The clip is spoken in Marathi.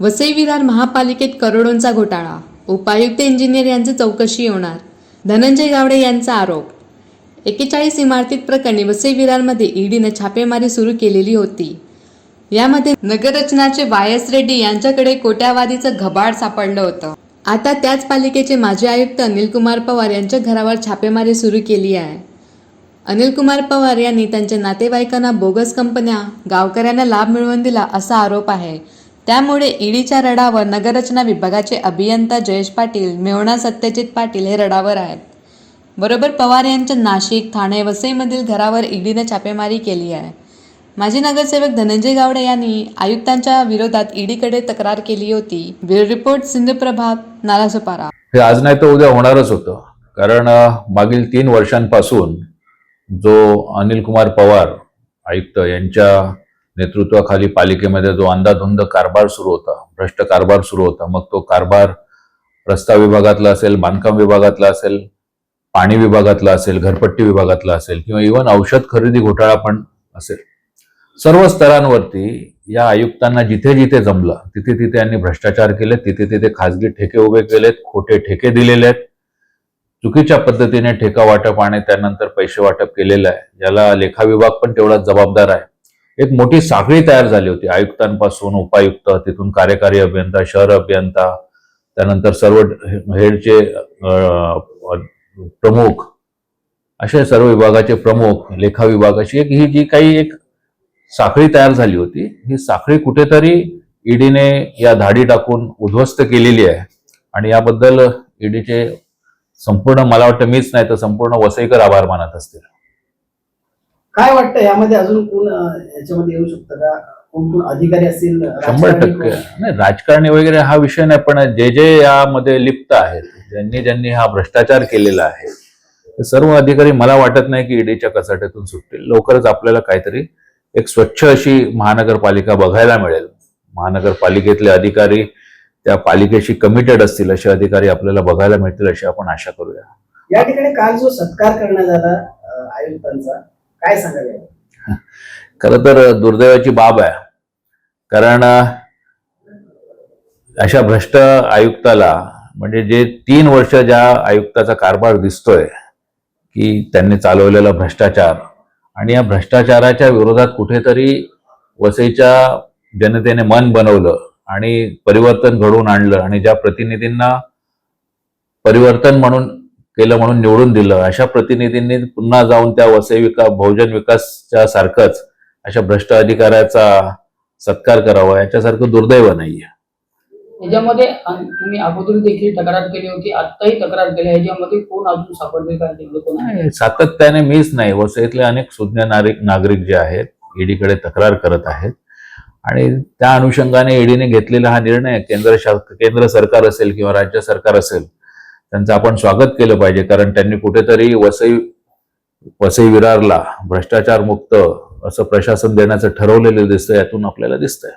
वसई विरार महापालिकेत करोडोंचा घोटाळा. उपायुक्त इंजिनियर यांची चौकशी होणार धनंजय गावडे यांचा आरोप. एकेचाळीस इमारतीत प्रकरणी वसई विरारमध्ये ईडीनं छापेमारी सुरू केलेली होती. यामध्ये नगररचनाचे वाय एस रेड्डी यांच्याकडे कोट्यावादीचं घबाड सापडलं होतं. आता त्याच पालिकेचे माजी आयुक्त अनिलकुमार पवार यांच्या घरावर छापेमारी सुरू केली आहे. अनिलकुमार पवार यांनी त्यांच्या नातेवाईकांना बोगस कंपन्या गावकऱ्यांना लाभ मिळवून दिला असा आरोप आहे. त्यामुळे ईडीच्या रडावर नगररचना विभागाचे अभियंता जयेश पाटील मेवणा सत्यजित पाटील हे रडावर आहेत. बरोबर पवार यांच्या नाशिक ठाणे वसईमधील घरावर ईडीने छापेमारी केली आहे. माजी नगरसेवक धनंजय गावडे यांनी आयुक्तांच्या विरोधात ईडीकडे तक्रार केली होती. ब्युरो रिपोर्ट सिंधुप्रभात नालासोपारा हे आज नाही तर उद्या होणारच होतं. कारण मागील तीन वर्षांपासून जो अनिल कुमार पवार आयुक्त यांच्या नेतृत्वाखाली पालिकेमध्ये जो अंदाधुंद कारभार सुरू होता भ्रष्ट कारभार सुरू होता मग तो कारभार रस्ता विभागातला असेल बांधकाम विभागातला असेल पाणी विभागातला असेल घरपट्टी विभागातला असेल किंवा इव्हन औषध खरेदी घोटाळा पण असेल. सर्व स्तरांवरती या आयुक्तांना जिथे जिथे जमलं तिथे तिथे यांनी भ्रष्टाचार केले तिथे तिथे खासगी ठेके उभे केलेत खोटे ठेके दिलेले आहेत. चुकीच्या पद्धतीने ठेका वाटप आणि त्यानंतर पैसे वाटप केलेलं आहे याला लेखा विभाग पण तेवढाच जबाबदार आहे. एक मोठी साखळी तयार झाली होती. आयुक्तांपासून उपायुक्त तिथून कार्यकारी अभियंता शहर अभियंता त्यानंतर सर्व हेडचे प्रमुख अशा सर्व विभागाचे प्रमुख लेखा विभागाची एक ही जी काही एक साखळी तयार झाली होती ही साखळी कुठेतरी ईडीने या धाडी टाकून उद्ध्वस्त केलेली आहे. आणि याबद्दल ईडीचे संपूर्ण मला वाटतं मीच नाही तर संपूर्ण वसईकर आभार मानत असतील. काय वाटतं यामध्ये अजून कोण याच्यामध्ये येऊ शकतं का? कोण कोण अधिकारी असतील शंभर टक्के? नाही राजकारणी वगैरे हा विषय नाही पण जे जे यामध्ये लिप्त आहेत ज्यांनी ज्यांनी हा भ्रष्टाचार केलेला आहे ते सर्व अधिकारी मला वाटत नाही की ईडीच्या कचाट्यातून सुटतील. लवकरच आपल्याला काहीतरी एक स्वच्छ अशी महानगरपालिका बघायला मिळेल. महानगरपालिकेतले अधिकारी त्या पालिकेशी कमिटेड असतील असे अधिकारी आपल्याला बघायला मिळतील अशी आपण आशा करूया. या ठिकाणी काल जो सत्कार करण्यात आला आयुक्तांचा काय सांगायला खरं तर दुर्दैवाची बाब आहे. कारण अशा भ्रष्ट आयुक्ताला म्हणजे जे तीन वर्ष ज्या आयुक्ताचा कारभार दिसतोय की त्यांनी चालवलेला भ्रष्टाचार आणि या भ्रष्टाचाराच्या विरोधात कुठेतरी वसईच्या जनतेने मन बनवलं आणि परिवर्तन घडवून आणलं आणि ज्या प्रतिनिधींना परिवर्तन म्हणून केलं म्हणून निवडून दिलं. अशा प्रतिनिधींनी पुन्हा जाऊन त्या वसई विकास बहुजन विकासच्या सारखंच अशा भ्रष्ट अधिकाऱ्याचा सत्कार करावा याच्यासारखं दुर्दैव नाहीये. याच्यामध्ये तुम्ही अगोदर देखील तक्रार केली होती आत्ताही तक्रार केली. याच्यामध्ये कोण अजून सापडले का? तेवढं कोण आहे? नाही, सातत्याने मीच नाही. वसईतले अनेक सुज्ञ नागरिक नागरिक जे आहेत ईडीकडे तक्रार करत आहेत. आणि त्या अनुषंगाने ईडीने घेतलेला हा निर्णय केंद्र केंद्र सरकार असेल किंवा राज्य सरकार असेल त्यांचं आपण स्वागत केलं पाहिजे कारण त्यांनी कुठेतरी वसई वसई विरारला भ्रष्टाचार मुक्त असं प्रशासन देण्याचं ठरवलेलं दिसतं यातून आपल्याला दिसतंय.